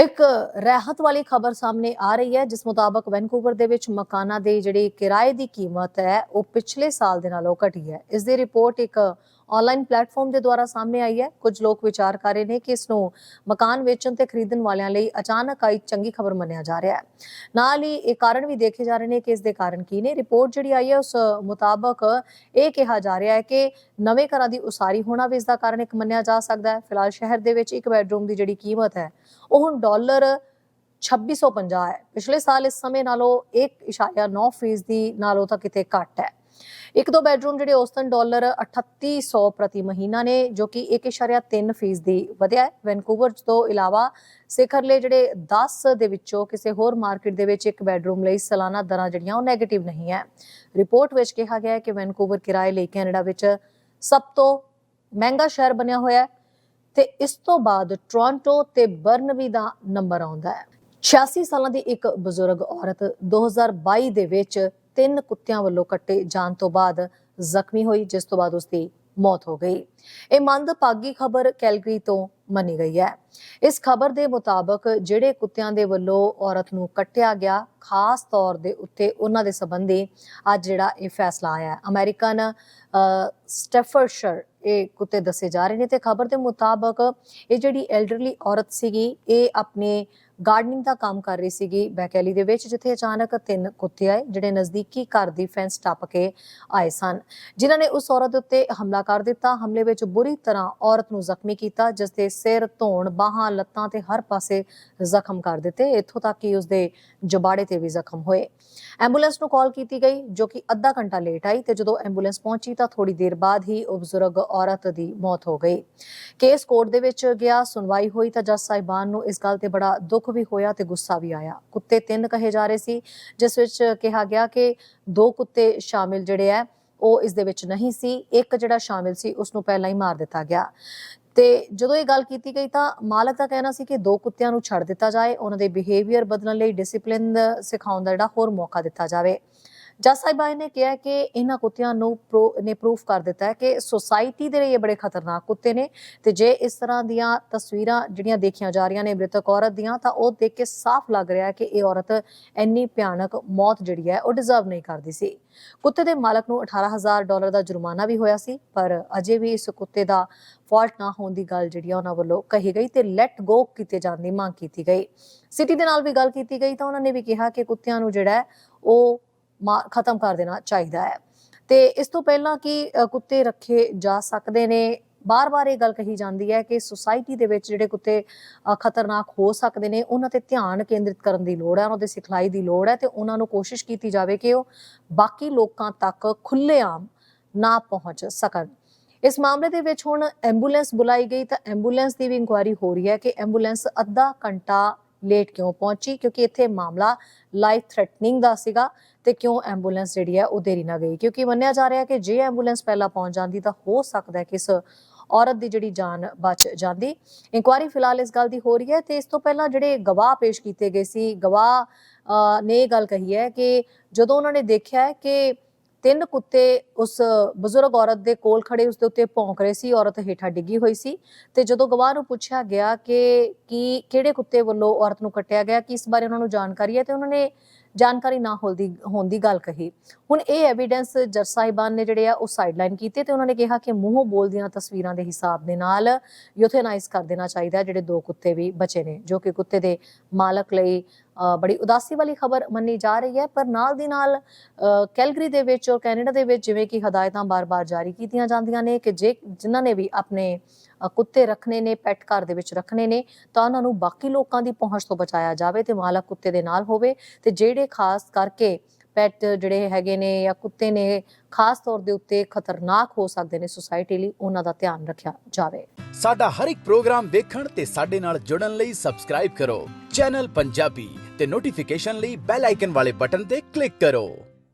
ਇੱਕ ਰਹਿਤ ਵਾਲੀ ਖਬਰ ਸਾਹਮਣੇ ਆ ਰਹੀ ਹੈ, ਜਿਸ ਮੁਤਾਬਕ ਵੈਨਕੂਵਰ ਦੇ ਵਿੱਚ ਮਕਾਨਾਂ ਦੇ ਜਿਹੜੀ ਕਿਰਾਏ ਦੀ ਕੀਮਤ ਹੈ, ਉਹ ਪਿਛਲੇ ਸਾਲ ਦੇ ਨਾਲੋਂ ਘਟੀ ਹੈ। ਇਸ ਦੀ ਰਿਪੋਰਟ ਇੱਕ ਆਨਲਾਈਨ ਪਲੇਟਫਾਰਮ ਦੇ ਦੁਆਰਾ ਸਾਹਮਣੇ ਆਈ ਹੈ। ਕੁਝ ਲੋਕ ਵਿਚਾਰ ਕਰ ਰਹੇ ਨੇ ਕਿ ਇਸ ਨੂੰ ਮਕਾਨ ਵੇਚਣ ਤੇ ਖਰੀਦਣ ਵਾਲਿਆਂ ਲਈ ਅਚਾਨਕ ਆਈ ਚੰਗੀ ਖਬਰ ਮੰਨਿਆ ਜਾ ਰਿਹਾ ਹੈ। ਨਾਲ ਹੀ ਇਹ ਕਾਰਨ ਵੀ ਦੇਖੇ ਜਾ ਰਹੇ ਨੇ ਕਿ ਇਸ ਦੇ ਕਾਰਨ ਕੀ ਨੇ। ਰਿਪੋਰਟ ਜਿਹੜੀ ਆਈ ਹੈ, ਉਸ ਮੁਤਾਬਕ ਇਹ ਕਿਹਾ ਜਾ ਰਿਹਾ ਹੈ ਕਿ ਨਵੇਂ ਘਰਾਂ ਦੀ ਉਸਾਰੀ ਹੋਣਾ ਵੀ ਇਸ ਦਾ ਕਾਰਨ ਇੱਕ ਮੰਨਿਆ ਜਾ ਸਕਦਾ ਹੈ। ਫਿਲਹਾਲ ਸ਼ਹਿਰ ਦੇ ਵਿੱਚ ਇੱਕ ਬੈਡਰੂਮ ਦੀ ਜਿਹੜੀ ਕੀਮਤ ਹੈ, ਉਹ ਹੁਣ ਡਾਲਰ 2650 ਹੈ। ਪਿਛਲੇ ਸਾਲ ਇਸ ਸਮੇਂ ਨਾਲੋਂ 1.9 ਫੀਸਦੀ ਨਾਲੋਂ ਤਾਂ ਕਿਤੇ ਘੱਟ ਹੈ। ਇੱਕ ਦੋ ਬੈਡਰੂਮ ਜਿਹੜੇ ਔਸਤਨ ਡਾਲਰ 3800 ਪ੍ਰਤੀ ਮਹੀਨਾ ਨੇ, ਜੋ ਕਿ 1.3 ਫੀਸਦੀ ਵਧਿਆ ਹੈ। ਵੈਨਕੂਵਰ ਤੋਂ ਇਲਾਵਾ ਸਿਖਰਲੇ ਜਿਹੜੇ 10 ਦੇ ਵਿੱਚੋਂ ਕਿਸੇ ਹੋਰ ਮਾਰਕੀਟ ਦੇ ਵਿੱਚ ਇੱਕ ਬੈਡਰੂਮ ਲਈ ਸਾਲਾਨਾ ਦਰਾਂ ਜਿਹੜੀਆਂ, ਉਹ ਨੈਗੇਟਿਵ ਨਹੀਂ ਹੈ। ਰਿਪੋਰਟ ਵਿੱਚ ਕਿਹਾ ਗਿਆ ਹੈ ਕਿ ਵੈਨਕੂਵਰ ਕਿਰਾਏ ਲਈ ਕੈਨੇਡਾ ਵਿੱਚ ਸਭ ਤੋਂ ਮਹਿੰਗਾ ਸ਼ਹਿਰ ਬਣਿਆ ਹੋਇਆ ਹੈ ਤੇ ਇਸ ਤੋਂ ਬਾਅਦ ਟੋਰਾਂਟੋ ਤੇ ਬਰਨਬੀ ਦਾ ਨੰਬਰ ਆਉਂਦਾ ਹੈ। 86 ਸਾਲਾਂ ਦੀ ਇੱਕ ਬਜ਼ੁਰਗ ਔਰਤ 2022 ਦੇ ਵਿੱਚ ਤਿੰਨ ਕੁੱਤਿਆਂ ਵੱਲੋਂ ਕੱਟੇ ਜਾਣ ਤੋਂ ਬਾਅਦ ਜ਼ਖਮੀ ਹੋਈ, ਜਿਸ ਤੋਂ ਬਾਅਦ ਉਸ ਦੀ ਮੌਤ ਹੋ ਗਈ। ਇਹ ਮੰਦਭਾਗੀ ਖਬਰ ਕੈਲਗਰੀ ਤੋਂ ਮੰਨੀ ਗਈ ਹੈ। ਇਸ ਖਬਰ ਦੇ ਮੁਤਾਬਕ ਜਿਹੜੇ ਕੁੱਤਿਆਂ ਦੇ ਵੱਲੋਂ ਔਰਤ ਨੂੰ ਕੱਟਿਆ ਗਿਆ, ਖਾਸ ਤੌਰ ਦੇ ਉੱਤੇ ਉਹਨਾਂ ਦੇ ਸੰਬੰਧੀ ਅੱਜ ਜਿਹੜਾ ਇਹ ਫੈਸਲਾ ਆਇਆ ਹੈ। ਅਮਰੀਕਨ ਸਟੈਫਰਸ਼ਰ ਇਹ ਕੁੱਤੇ ਦੱਸੇ ਜਾ ਰਹੇ ਨੇ ਤੇ ਖਬਰ ਦੇ ਮੁਤਾਬਕ ਇਹ ਜਿਹੜੀ ਐਲਡਰਲੀ ਔਰਤ ਸੀਗੀ, ਇਹ ਆਪਣੇ ਗਾਰਡਨਿੰਗ ਦਾ ਕੰਮ ਕਰ ਰਹੀ ਸੀਗੀ ਬੈਕੈਲੀ ਦੇ ਵਿੱਚ, ਜਿੱਥੇ ਅਚਾਨਕ ਤਿੰਨ ਕੁੱਤੇ ਆਏ, ਜਿਹੜੇ ਨਜ਼ਦੀਕੀ ਘਰ ਦੀ ਫੈਂਸ ਟੱਪ ਕੇ ਆਏ ਸਨ। ਜਿਨ੍ਹਾਂ ਨੇ ਉਸ ਔਰਤ ਉੱਤੇ ਹਮਲਾ ਕਰ ਦਿੱਤਾ, ਹਮਲੇ ਵਿੱਚ ਬੁਰੀ ਤਰ੍ਹਾਂ ਔਰਤ ਨੂੰ ਜ਼ਖਮੀ ਕੀਤਾ, ਜਿਸ ਦੇ ਸਿਰ, ਧੌਣ, ਬਾਹਾਂ, ਲੱਤਾਂ ਤੇ ਹਰ ਪਾਸੇ ਜ਼ਖਮ ਕਰ ਦਿੱਤੇ। ਇੱਥੋਂ ਤੱਕ ਕਿ ਉਸ ਦੇ ਜਬਾੜੇ ਤੇ ਵੀ ਜ਼ਖਮ ਹੋਏ। ਐਂਬੂਲੈਂਸ ਨੂੰ ਕਾਲ ਕੀਤੀ ਗਈ, ਜੋ ਕਿ ਅੱਧਾ ਘੰਟਾ ਲੇਟ ਆਈ ਤੇ ਜਦੋਂ ਐਂਬੂਲੈਂਸ ਪਹੁੰਚੀ ਤਾਂ ਥੋੜੀ ਦੇਰ ਬਾਅਦ ਹੀ ਉਹ ਬਜ਼ੁਰਗ ਔਰਤ ਦੀ ਮੌਤ ਹੋ ਗਈ। ਕੇਸ ਕੋਰਟ ਦੇ ਵਿੱਚ ਗਿਆ, ਸੁਣਵਾਈ ਹੋਈ ਤਾਂ ਜੱਜ ਸਾਹਿਬਾਨ ਨੂੰ ਇਸ ਗੱਲ ਤੇ ਬੜਾ ਦੁੱਖ ਵੀ ਹੋਇਆ ਤੇ ਗੁੱਸਾ ਵੀ ਆਇਆ। ਕੁੱਤੇ ਤਿੰਨ ਕਹੇ ਜਾ ਰਹੇ ਸੀ, ਜਿਸ ਵਿੱਚ ਕਿਹਾ ਗਿਆ ਕਿ ਦੋ ਕੁੱਤੇ ਸ਼ਾਮਿਲ ਜਿਹੜੇ ਆ ਉਹ ਇਸ ਦੇ ਵਿੱਚ ਨਹੀਂ ਸੀ। ਇੱਕ ਜਿਹੜਾ ਸ਼ਾਮਿਲ ਸੀ ਉਸ ਨੂੰ ਪਹਿਲਾਂ ਹੀ ਮਾਰ ਦਿੱਤਾ ਗਿਆ। ਤੇ ਜਦੋਂ ਇਹ ਗੱਲ ਕੀਤੀ ਗਈ ਤਾਂ ਮਾਲਕ ਦਾ ਕਹਿਣਾ ਸੀ ਕਿ ਦੋ ਕੁੱਤਿਆਂ ਨੂੰ ਛੱਡ ਦਿੱਤਾ ਜਾਏ, ਉਹਨਾਂ ਦੇ ਬਿਹੇਵੀਅਰ ਬਦਲਣ ਲਈ ਡਿਸਪਲਿਨ ਸਿਖਾਉਣ ਦਾ ਜਿਹੜਾ ਹੋਰ ਮੌਕਾ ਦਿੱਤਾ ਜਾਵੇ। ਜੱਜ ਸਾਹਿਬਾਨ ਨੇ ਕਿਹਾ ਕਿ ਇਹਨਾਂ ਕੁੱਤਿਆਂ ਨੂੰ ਨੇ ਪ੍ਰੂਫ ਕਰ ਦਿੱਤਾ ਹੈ ਕਿ ਸੋਸਾਇਟੀ ਦੇ ਲਈ ਇਹ ਬੜੇ ਖਤਰਨਾਕ ਕੁੱਤੇ ਨੇ ਤੇ ਜੇ ਇਸ ਤਰ੍ਹਾਂ ਦੀਆਂ ਤਸਵੀਰਾਂ ਜਿਹੜੀਆਂ ਦੇਖੀਆਂ ਜਾ ਰਹੀਆਂ ਨੇ ਮ੍ਰਿਤਕ ਔਰਤ ਦੀਆਂ, ਤਾਂ ਉਹ ਦੇਖ ਕੇ ਸਾਫ਼ ਲੱਗ ਰਿਹਾ ਹੈ ਕਿ ਇਹ ਔਰਤ ਇੰਨੀ ਭਿਆਨਕ ਮੌਤ ਜਿਹੜੀ ਹੈ ਉਹ ਡਿਜ਼ਰਵ ਨਹੀਂ ਕਰਦੀ ਸੀ। ਕੁੱਤੇ ਦੇ ਮਾਲਕ ਨੂੰ 18000 ਡਾਲਰ ਦਾ ਜੁਰਮਾਨਾ ਵੀ ਹੋਇਆ ਸੀ, ਪਰ ਅਜੇ ਵੀ ਇਸ ਕੁੱਤੇ ਦਾ ਫਾਲਟ ਨਾ ਹੋਣ ਦੀ ਗੱਲ ਜਿਹੜੀ ਉਹਨਾਂ ਵੱਲੋਂ ਕਹੀ ਗਈ ਤੇ ਲੈਟ ਗੋ ਕੀਤੇ ਜਾਣ ਦੀ ਮੰਗ ਕੀਤੀ ਗਈ। ਸਿਟੀ ਦੇ ਨਾਲ ਵੀ ਗੱਲ ਕੀਤੀ ਗਈ ਤਾਂ ਉਹਨਾਂ ਨੇ ਵੀ ਕਿਹਾ ਕਿ ਕੁੱਤਿਆਂ ਨੂੰ ਜਿਹੜਾ ਉਹ ਖਤਮ ਕਰ ਦੇਣਾ ਚਾਹੀਦਾ ਹੈ। ਤੇ ਇਸ ਤੋਂ ਪਹਿਲਾਂ ਕਿ ਕੁੱਤੇ ਰੱਖੇ ਜਾ ਸਕਦੇ ਨੇ, ਬਾਰ-ਬਾਰ ਇਹ ਗੱਲ ਕਹੀ ਜਾਂਦੀ ਹੈ ਕਿ ਸੁਸਾਇਟੀ ਦੇ ਵਿੱਚ ਜਿਹੜੇ ਕੁੱਤੇ ਖਤਰਨਾਕ ਹੋ ਸਕਦੇ ਨੇ, ਉਹਨਾਂ ਤੇ ਧਿਆਨ ਕੇਂਦਰਿਤ ਕਰਨ ਦੀ ਲੋੜ ਹੈ, ਉਹਨਾਂ ਦੇ ਸਿਖਲਾਈ ਦੀ ਲੋੜ ਹੈ ਤੇ ਉਹਨਾਂ ਨੂੰ ਕੋਸ਼ਿਸ਼ ਕੀਤੀ ਜਾਵੇ ਕਿ ਉਹ ਬਾਕੀ ਲੋਕਾਂ ਤੱਕ ਖੁੱਲ੍ਹੇਆਮ ਨਾ ਪਹੁੰਚ ਸਕਣ। ਇਸ ਮਾਮਲੇ ਦੇ ਵਿੱਚ ਹੁਣ ਐਂਬੂਲੈਂਸ ਬੁਲਾਈ ਗਈ ਤਾਂ ਐਂਬੂਲੈਂਸ ਦੀ ਵੀ ਇਨਕੁਆਇਰੀ ਹੋ ਰਹੀ ਹੈ ਕਿ ਐਂਬੂਲੈਂਸ ਅੱਧਾ ਘੰਟਾ ਲੇਟ ਕਿਉਂ ਪਹੁੰਚੀ? ਕਿਉਂਕਿ ਇੱਥੇ ਮਾਮਲਾ ਲਾਈਫ ਥ੍ਰੈਟਨਿੰਗ ਦਾ ਸੀਗਾ ਤੇ ਕਿਉਂ ਐਂਬੂਲੈਂਸ ਜਿਹੜੀ ਹੈ ਉਹ ਦੇਰੀ ਨਾ ਗਈ? ਕਿਉਂਕਿ ਮੰਨਿਆ ਜਾ ਰਿਹਾ ਕਿ ਜੇ ਐਂਬੂਲੈਂਸ ਪਹਿਲਾਂ ਪਹੁੰਚ ਜਾਂਦੀ ਤਾਂ ਹੋ ਸਕਦਾ ਹੈ ਕਿ ਇਸ ਔਰਤ ਦੀ ਜਿਹੜੀ ਜਾਨ ਬਚ ਜਾਂਦੀ। ਇਨਕੁਆਇਰੀ ਫਿਲਹਾਲ ਇਸ ਗੱਲ ਦੀ ਹੋ ਰਹੀ ਹੈ ਤੇ ਇਸ ਤੋਂ ਪਹਿਲਾਂ ਜਿਹੜੇ ਗਵਾਹ ਪੇਸ਼ ਕੀਤੇ ਗਏ ਸੀ, ਗਵਾਹ ਨੇ ਇਹ ਗੱਲ ਕਹੀ ਹੈ ਕਿ ਜਦੋਂ ਉਹਨਾਂ ਨੇ ਦੇਖਿਆ ਕਿ ਤਿੰਨ ਕੁੱਤੇ ਉਸ ਬਜ਼ੁਰਗ ਔਰਤ ਦੇ ਕੋਲ ਖੜੇ ਉਸ ਦੇ ਉੱਤੇ ਭੌਂਕ ਰਹੇ ਸੀ, ਔਰਤ ਹੇਠਾਂ ਡਿੱਗੀ ਹੋਈ ਸੀ ਤੇ ਜਦੋਂ ਗਵਾਹ ਨੂੰ ਪੁੱਛਿਆ ਗਿਆ ਕਿ ਕੀ, ਕਿਹੜੇ ਕੁੱਤੇ ਵੱਲੋਂ ਔਰਤ ਨੂੰ ਕੱਟਿਆ ਗਿਆ, ਕਿ ਇਸ ਬਾਰੇ ਉਹਨਾਂ ਨੂੰ ਜਾਣਕਾਰੀ ਹੈ, ਤੇ ਉਹਨਾਂ ਨੇ ਜਾਣਕਾਰੀ ਨਾ ਹੋਣ ਦੀ ਹੋਣ ਦੀ ਗੱਲ ਕਹੀ। ਹੁਣ ਇਹ ਐਵੀਡੈਂਸ ਜੱਜ ਸਾਹਿਬਾਨ ਨੇ ਜਿਹੜੇ ਆ ਉਹ ਸਾਈਡਲਾਈਨ ਕੀਤੇ ਤੇ ਉਹਨਾਂ ਨੇ ਕਿਹਾ ਕਿ ਮੂੰਹੋਂ ਬੋਲਦੀਆਂ ਤਸਵੀਰਾਂ ਦੇ ਹਿਸਾਬ ਦੇ ਨਾਲ ਯੂਥੇਨਾਈਜ਼ ਕਰ ਦੇਣਾ ਚਾਹੀਦਾ ਜਿਹੜੇ ਦੋ ਕੁੱਤੇ ਵੀ ਬਚੇ ਨੇ, ਜੋ ਕਿ ਕੁੱਤੇ ਦੇ ਮਾਲਕ ਲਈ ਬੜੀ ਉਦਾਸੀ ਵਾਲੀ ਖਬਰ ਮੰਨੀ ਜਾ ਰਹੀ ਹੈ, ਪਰ ਨਾਲ ਦੀ ਨਾਲ ਕੈਲਗਰੀ ਦੇ ਵਿੱਚ ਔਰ ਕੈਨੇਡਾ ਦੇ ਵਿੱਚ ਜਿਵੇਂ ਕਿ ਹਦਾਇਤਾਂ ਬਾਰ-ਬਾਰ ਜਾਰੀ ਕੀਤੀਆਂ ਜਾਂਦੀਆਂ ਨੇ ਕਿ ਜੇ ਜਿਨ੍ਹਾਂ ਨੇ ਵੀ ਆਪਣੇ ਕੁੱਤੇ ਰੱਖਣੇ ਨੇ ਪੈਟ ਘਰ ਦੇ ਵਿੱਚ ਰੱਖਣੇ ਨੇ, ਤਾਂ ਉਹਨਾਂ ਨੂੰ ਬਾਕੀ ਲੋਕਾਂ ਦੀ ਪਹੁੰਚ ਤੋਂ ਬਚਾਇਆ ਜਾਵੇ ਤੇ ਮਾਲਕ ਕੁੱਤੇ ਦੇ ਨਾਲ ਹੋਵੇ ਤੇ ਜਿਹੜੇ ਖਾਸ ਕਰਕੇ ਪੈਟ ਜਿਹੜੇ ਹੈਗੇ ਨੇ ਜਾਂ ਕੁੱਤੇ ਨੇ, ਖਾਸ ਤੌਰ ਦੇ ਉੱਤੇ ਖਤਰਨਾਕ ਹੋ ਸਕਦੇ ਨੇ ਸੁਸਾਇਟੀ ਲਈ, ਉਹਨਾਂ ਦਾ ਧਿਆਨ ਰੱਖਿਆ ਜਾਵੇ। ਸਾਡਾ ਹਰ ਇੱਕ ਪ੍ਰੋਗਰਾਮ ਦੇਖਣ ਤੇ ਸਾਡੇ ਨਾਲ ਜੁੜਨ ਲਈ ਸਬਸਕ੍ਰਾਈਬ ਕਰੋ। ਚੈਨਲ ਪੰਜਾਬੀ ਤੇ ਨੋਟੀਫਿਕੇਸ਼ਨ ਲਈ ਬੈਲ ਆਈਕਨ ਵਾਲੇ ਬਟਨ ਤੇ ਕਲਿੱਕ ਕਰੋ।